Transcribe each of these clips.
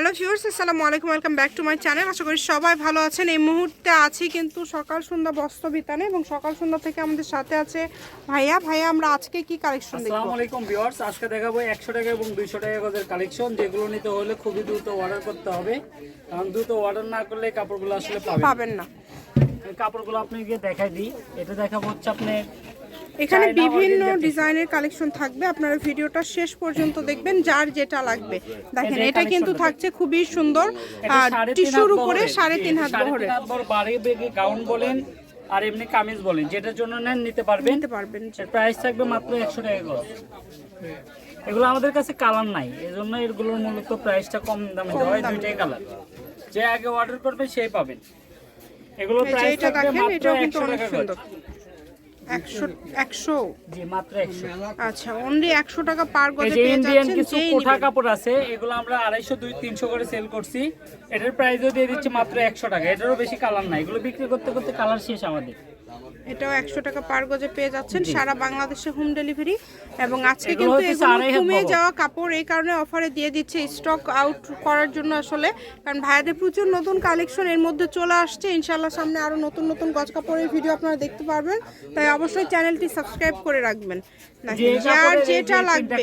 Hello viewers আসসালামু আলাইকুম welcome back to my channel. আশা করি সবাই ভালো আছেন। এই মুহূর্তে আছি কিন্তু সকাল সন্ধ্যা বস্ত্র বিতানে এবং সকাল সন্ধ্যা থেকে আমাদের সাথে আছে ভাইয়া। ভাইয়া আমরা আজকে কি কালেকশন দেখব? আসসালামু আলাইকুম ভিউয়ার্স আজকে দেখাবো একশো টাকা এবং দুইশো টাকা গজের কালেকশন যেগুলো নিতে হলে খুবই দ্রুত অর্ডার করতে হবে। কারণ দ্রুত অর্ডার না করলে কাপড়গুলো আসলে পাবেন না। পাবেন না। কাপড়গুলো আপনি গিয়ে দেখাই দিই। এটা দেখাবো হচ্ছে আপনি এখানে বিভিন্ন ডিজাইনের কালেকশন থাকবে। আপনারা ভিডিওটা শেষ পর্যন্ত দেখবেন যার যেটা লাগবে। দেখেন এটা কিন্তু থাকছে খুবই সুন্দর টিস্যুর উপরে সাড়ে তিন হাত বহরে। গাউন বলেন আর এমনি কামিজ বলেন যেটার জন্য নেন নিতে পারবেন। নিতে পারবেন প্রাইস থাকবে মাত্র একশো টাকা গজ এগুলো আমাদের কাছে কালার নাই এই জন্য এগুলোর মূলত প্রাইসটা কম দামে দেওয়া হয় দুইটাই কালার যে আগে অর্ডার করবে সেই পাবেন। এগুলোর এই প্রাইস থাকবে মাত্র একশো অনেক টাকা একশো একশো? জি মাত্র একশো। আচ্ছা অনলি একশো টাকা পার এই গজে পেয়ে ইন্ডিয়ান কিছু কোঠা কাপড় আছে এগুলো আমরা আড়াইশো দুই তিনশো করে সেল করছি। এটার প্রাইসও দিয়ে দিচ্ছি মাত্র একশো টাকা। এটারও বেশি কালার নাই। এগুলো বিক্রি করতে করতে কালার শেষ আমাদের। এটাও একশো টাকা পার গজে পেয়ে যাচ্ছেন সারা বাংলাদেশে হোম ডেলিভারি এবং আজকে কিন্তু কমে যাওয়া কাপড় এই কারণে অফারে দিয়ে দিচ্ছে স্টক আউট করার জন্য আসলে। কারণ ভাইয়াদের প্রচুর নতুন কালেকশন এর মধ্যে চলে আসছে। ইনশাল্লাহ সামনে আরও নতুন নতুন গজ কাপড়ের ভিডিও আপনারা দেখতে পারবেন। তাই অবশ্যই চ্যানেলটি সাবস্ক্রাইব করে রাখবেন। যার যেটা লাগবে?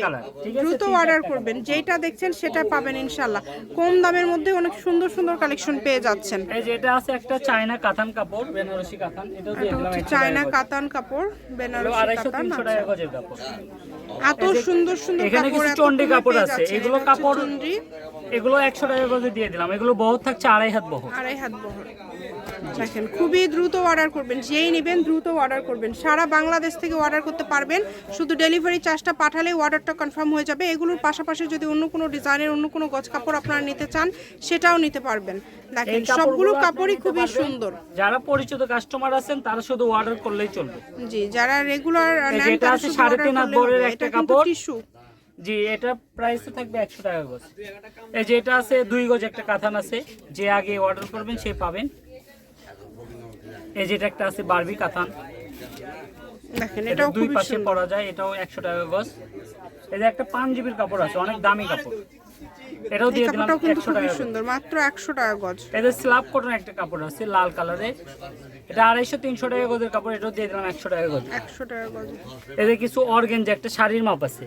দ্রুত অর্ডার করবেন। যেটা দেখছেন সেটা পাবেন ইনশাল্লাহ কম দামের মধ্যে অনেক সুন্দর সুন্দর কালেকশন পেয়ে যাচ্ছেন। এই যে এটা আছে একটা চায়না কাতান কাপড় বেনারসি কাতান এটা হচ্ছে চায়না কাতান কাপড় বেনারসি কাতান আচ্ছা। এত সুন্দর সুন্দর এখানে কিছু চন্ডি কাপড় আছে। এগুলো কাপড় এগুলো একশো টাকা করে দিয়ে দিলাম। এগুলো বহুত থাকছে আড়াই হাত বহর। আড়াই হাত বহর। দেখেন খুবই দ্রুত অর্ডার করবেন যেই নেবেন দ্রুত অর্ডার করবেন। সারা বাংলাদেশ থেকে অর্ডার করতে পারবেন শুধু ডেলিভারি চার্জটা পাঠালে অর্ডারটা কনফার্ম হয়ে যাবে। এগুলোর পাশাপাশি যদি অন্য কোনো ডিজাইনের অন্য কোনো গজ কাপড় আপনারা নিতে চান সেটাও নিতে পারবেন। দেখেন সবগুলো কাপড়ই খুবই সুন্দর। যারা পরিচিত কাস্টমার আছেন তারা শুধু অর্ডার করলেই চলবে। জি যারা রেগুলার নেন এটা তারা আছে শুধু অর্ডার করলে একটা কাপড়। টিস্যু জি এটা প্রাইস থাকবে একশো টাকা গজ। এই যে এটা আছে দুই গজ একটা কাতান আছে যে আগে অর্ডার করবেন সে পাবেন। এই যেটা একটা আছে বারবি কাতান দেখেন এটাও দুই পাশে পরা যায় এটাও একশো টাকা গজ। এই যে একটা পাঞ্জাবির কাপড় আছে অনেক দামি কাপড়। এটাও দিয়ে দিলাম কাপড়টাও কিন্তু একশো খুবই টাকা সুন্দর মাত্র একশো টাকা গজ। এদের স্ল্যাব কটন একটা কাপড় আছে লাল কালারের। এটা আড়াইশো তিনশো টাকা গজের কাপড় এটাও দিয়ে দিলাম একশো টাকা গজ। একশো টাকা গজ। এদের কিছু অর্গেঞ্জ একটা শাড়ির মাপ আছে।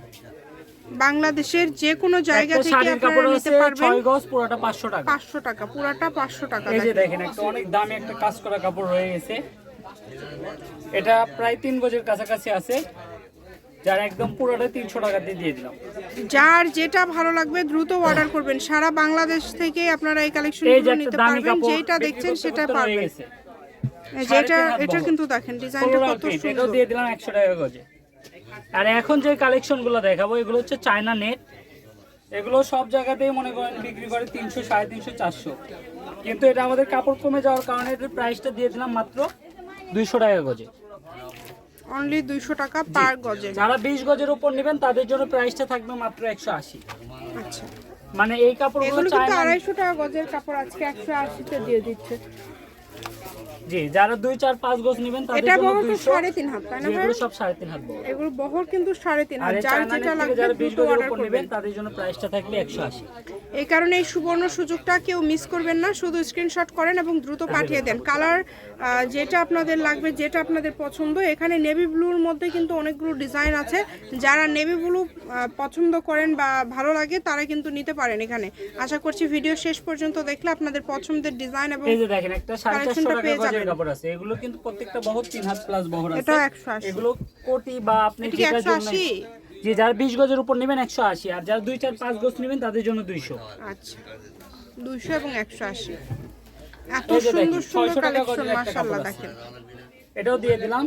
বাংলাদেশের যে কোনো জায়গা থেকে আপনারা নিতে পারবেন। ছয় গজ পুরোটা পাঁচশো টাকা। পাঁচশো টাকা পুরাটা পাঁচশো টাকা এই যে দেখেন। একটা অনেক দামি একটা কাজ করা কাপড় রয়ে গেছে। এটা প্রায় তিন গজের কাছাকাছি আছে। যার একদম পুরোটা তিনশো টাকা দিয়ে দিয়ে দিলাম। যার যেটা ভালো লাগবে দ্রুত অর্ডার করবেন। সারা বাংলাদেশ থেকে আপনারা এই কালেকশন এই নিতে পারবেন। যেটা দেখছেন সেটা করতে রয়ে এই যে এটা। কিন্তু দেখেন ডিজাইনটা কত সুন্দর। দিয়ে দিলাম একশো টাকা গজে। আর এখন যে কালেকশনগুলো দেখাবো এগুলো হচ্ছে চায়না নেট। এগুলো সব জায়গাতেই মনে করেন বিক্রি করে তিনশো সাড়ে তিনশো চারশো। কিন্তু এটা আমাদের কাপড় কমে যাওয়ার কারণে এটার প্রাইসটা দিয়ে দিলাম মাত্র দুইশো টাকা গজে। অনলি দুইশো টাকা পার গজে। যারা বিশ গজের উপর নেবেন তাদের জন্য প্রাইসটা থাকবে মাত্র একশো আশি। আচ্ছা। মানে এই কাপড়গুলো আড়াইশো টাকা গজের কাপড় আজকে একশো আশিতে দিয়ে দিচ্ছে। জি যারা দুই চার পাঁচ গজ নেবেন তাদের এটা জন্য বহর তো সাড়ে তিন হাত তাই না এগুলো সব সাড়ে তিন হাত এগুলো বহর কিন্তু সাড়ে তিন হাত যার যেটা লাগবে যারা বিশ উপর নেবেন তাদের জন্য প্রাইসটা থাকবে একশো আশি। এই কারণে এই সুবর্ণ সুযোগটা কেউ মিস করবেন না শুধু স্ক্রিনশট করেন এবং দ্রুত পাঠিয়ে দেন। কালার যেটা আপনাদের লাগবে যেটা আপনাদের পছন্দ এখানে নেভি ব্লুর মধ্যে কিন্তু অনেকগুলো ডিজাইন আছে। যারা নেভি ব্লু পছন্দ করেন বা ভালো লাগে তারা কিন্তু নিতে পারেন এখানে। আশা করছি ভিডিও শেষ পর্যন্ত দেখলে আপনাদের পছন্দের ডিজাইন এবং কালেকশনটা পেয়ে গজের যাবেন। কাপড় আছে। এগুলো কিন্তু প্রত্যেকটা বহুত তিন হাত প্লাস বহর আছে। এটাও 180 এগুলো কোটি বা আপনি এটা জন্য যে যারা বিশ গজের উপর নেবেন একশো আশি আর যারা দুই চার পাঁচ গজ নেবেন তাদের জন্য দুইশো। আচ্ছা। দুইশো এবং একশো আশি। এত সুন্দর সুন্দর কালেকশন। দেখেন। এটাও দিয়ে দিলাম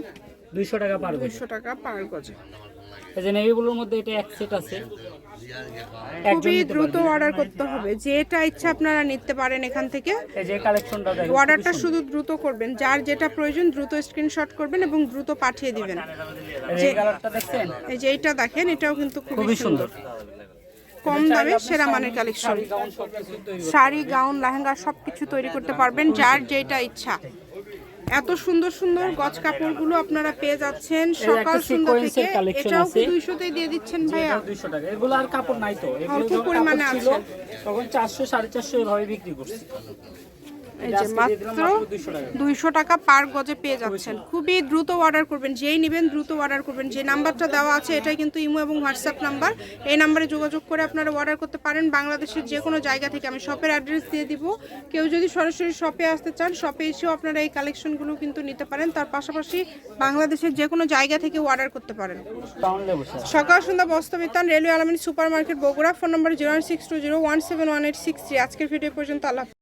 দুইশো টাকা পার গজ। দুইশো টাকা পার গজে। এই যে নেভিগুলোর মধ্যে এটা এক সেট আছে। খুবই দ্রুত অর্ডার করতে হবে। যেটা ইচ্ছা আপনারা নিতে পারেন এখান থেকে। অর্ডারটা শুধু দ্রুত করবেন। যার যেটা প্রয়োজন দ্রুত স্ক্রিনশট করবেন এবং দ্রুত পাঠিয়ে দিবেন। এই যে এইটা দেখেন এটাও কিন্তু খুবই সুন্দর। কম দামে সেরা মানের কালেকশন শাড়ি গাউন শাড়ি লেহেঙ্গা সবকিছু তৈরি করতে পারবেন। যার যেটা ইচ্ছা। এত সুন্দর সুন্দর গজ কাপড়গুলো আপনারা পেয়ে যাচ্ছেন। সকাল এর থেকে এটাও কি আছে। দুইশোতে দিয়ে দিচ্ছেন ভাইয়া? দুইশো টাকা। এগুলো আর কাপড় নাই তো। এগুলো পরিমাণে আছে। তখন চারশো সাড়ে চারশো এভাবে বিক্রি করছি। এই যে মাত্র দুইশো টাকা। পার গজে পেয়ে যাচ্ছেন। খুবই দ্রুত অর্ডার করবেন যেই নেবেন দ্রুত অর্ডার করবেন। যে নাম্বারটা দেওয়া আছে এটাই কিন্তু ইমো এবং হোয়াটসঅ্যাপ নাম্বার। এই নাম্বারে যোগাযোগ করে আপনারা অর্ডার করতে পারেন। বাংলাদেশের যে কোনো জায়গা থেকে আমি শপের অ্যাড্রেস দিয়ে দিব। কেউ যদি সরাসরি শপে আসতে চান শপে এসেও আপনারা এই কালেকশনগুলো কিন্তু নিতে পারেন। তার পাশাপাশি বাংলাদেশের যে কোনো জায়গা থেকে অর্ডার করতে পারেন। সকাল সন্ধ্যা Bastrabitan railway Alamin super market Bogura phone number zero six two zero one seven one eight six three আজকের ভিডিও পর্যন্ত আল্লাহ।